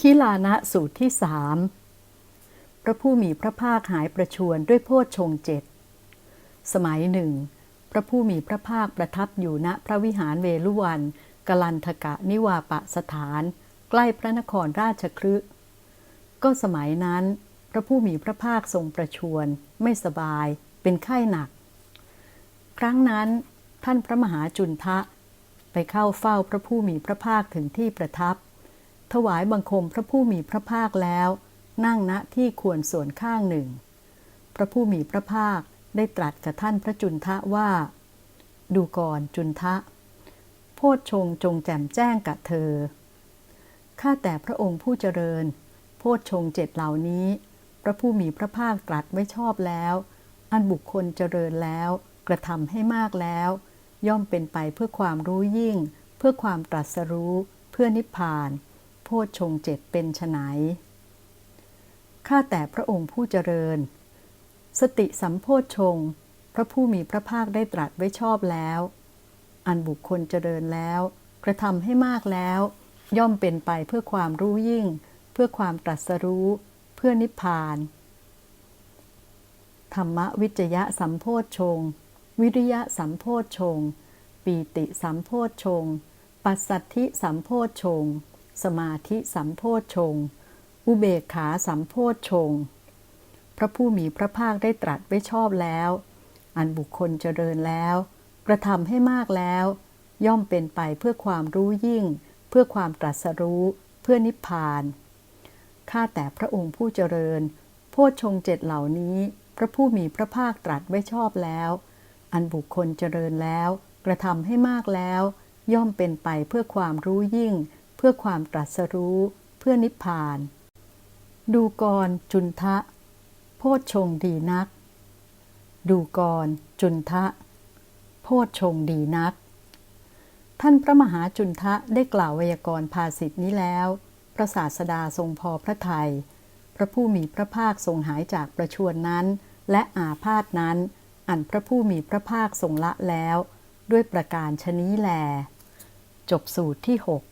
คิลานะสูตรที่สามพระผู้มีพระภาคหายประชวรด้วยโพชฌงเจ็ดสมัยหนึ่ง พระผู้มีพระภาคประทับอยู่ณพระวิหารเวลุวันกลันทกะนิวาปะสถาน ใกล้พระนครราชครึก็สมัยนั้น พระผู้มีพระภาคทรงประชวรไม่สบาย เป็นไข้หนัก ครั้งนั้น ท่านพระมหาจุนทะ ไปเข้าเฝ้าพระผู้มีพระภาคถึงที่ประทับ ถวายบังคมพระผู้มีพระภาคแล้ว นั่งณที่ควรส่วนข้างหนึ่ง พระผู้มีพระภาคได้ตรัสกับท่านพระจุนทะว่า ดูก่อนจุนทะ โพชฌงจงแจ่มแจ้งกับเธอ ข้าแต่พระองค์ผู้เจริญ โพชฌงเจ็ดเหล่านี้ พระผู้มีพระภาคตรัสไว้ชอบแล้ว อันบุคคลเจริญแล้ว กระทำให้มากแล้ว ย่อมเป็นไปเพื่อความรู้ยิ่ง เพื่อความตรัสรู้ เพื่อนิพพาน โพชฌงเจ็ดเป็นไฉนข้าแต่พระองค์ผู้เจริญ สติสัมโพชฌงพระผู้มีพระภาคได้ตรัสไว้ชอบแล้ว อันบุคคลเจริญแล้ว กระทำให้มากแล้ว ย่อมเป็นไปเพื่อความรู้ยิ่ง เพื่อความตรัสรู้ เพื่อนิพพาน ธรรมวิจยะสัมโพชฌงวิริยะสัมโพชฌงปีติสัมโพชฌงปัสสัทธิสัมโพชฌง สมาธิสัมโพชฌงอุเบกขาสัมโพชฌงพระผู้มีพระภาคได้ตรัสไว้ชอบแล้ว อันบุคคลเจริญแล้ว กระทำให้มากแล้ว ย่อมเป็นไปเพื่อความรู้ยิ่ง เพื่อความตรัสรู้ เพื่อนิพพานข้าแต่พระองค์ผู้เจริญ โพชฌงเจ็ดเหล่านี้ พระผู้มีพระภาคตรัสไว้ชอบแล้ว อันบุคคลเจริญแล้ว กระทำให้มากแล้ว ย่อมเป็นไปเพื่อความรู้ยิ่ง เพื่อความตรัสรู้ เพื่อนิพพาน ดูกรจุนทะ โพชฌงดีนัก ดูกรจุนทะ โพชฌงดีนัก ท่านพระมหาจุนทะได้กล่าวไวยากรณ์ภาสิทธินี้แล้ว พระศาสดาทรงพอพระทยัยพระผู้มีพระภาคทรงหายจากประชวรนั้น และอาพาธนั้น อันพระผู้มีพระภาคทรงละแล้ว ด้วยประการชนี้แล จบสูตรที่หก